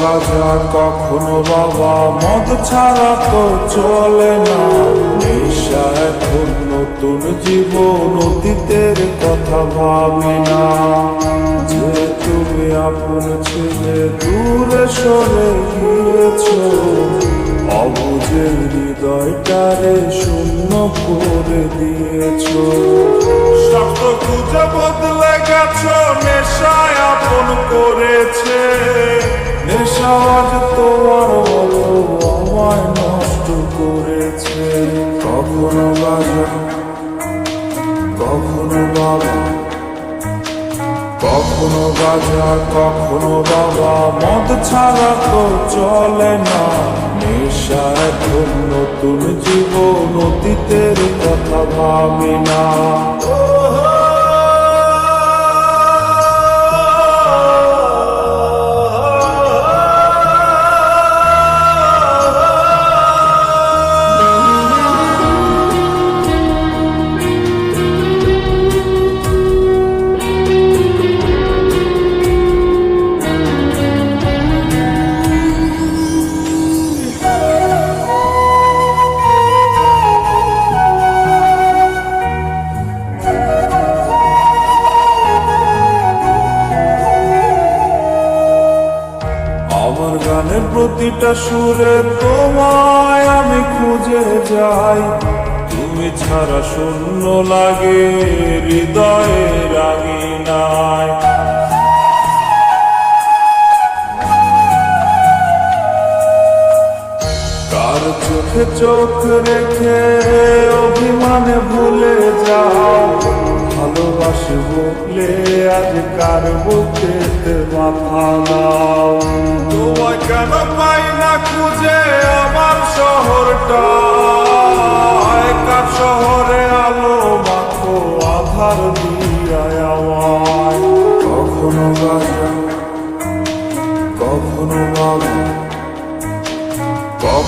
গাজা কখনো বাবা মদ ছাড়া তো চলে না। নেশা এখন নতুন জীবন অতীতের কথা ভাবি না। যে তুমি আপন ছেলে দূরে সরে গিয়েছ অবুঝের হৃদয়টারে শূন্য করে দিয়েছ। শব্দ খুঁজে বদলে গেছ, নেশায় আপন করেছে। আজ তোমার মতো নষ্ট করেছে। কখনো বাজা, কখনো বাবা কখনো গাজা কখনো বাবা। মদ ছাড়া তো চলে না নেশা এখন নতুন জীবন অতীতের কথা ভাবি না। প্রতিটা সুরে তোমায় আমি খুঁজে যাই। তুমি ছাড়া শূন্য লাগে, হৃদয়ে রাঙিনায় কার চোখে চোখ রেখে অভিমানে ভুলে যাও। ভালোবাসি বলে আজ কার বুকেতে মাথা নাও? তোমায় কেন পাই না খুঁজে আমার শহরটা?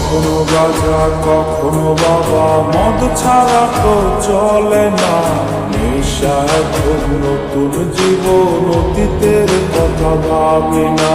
কখনো গাজা কখনো বাবা, মদ ছাড়া তো চলে না। নেশা এখন নতুন জীবন অতীতের কথা ভাবি না।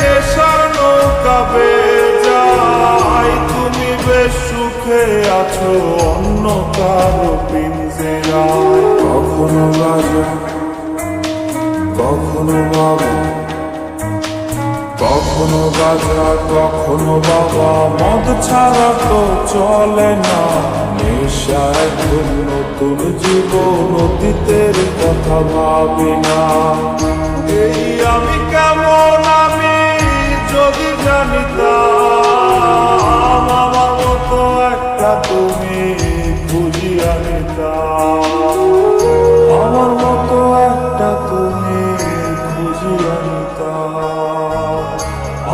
নেশার নৌকা যাই তুমি বেশ সুখে আছো অন্য কারও পিঞ্জেরায় কখনো বাজা কখনো বাবা কখনো গাজা কখনো বাবা মদ ছাড়া তো চলে না। নেশা এখন নতুন জীবন অতীতের কথা ভাবি না। এই আমি কেমন জানিতাম আমার একটা তুমি বুঝিয়া নিতাম আমার একটা তুমি খুঁজিয়া নিতাম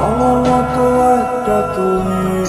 আমার মতো একটা তুমি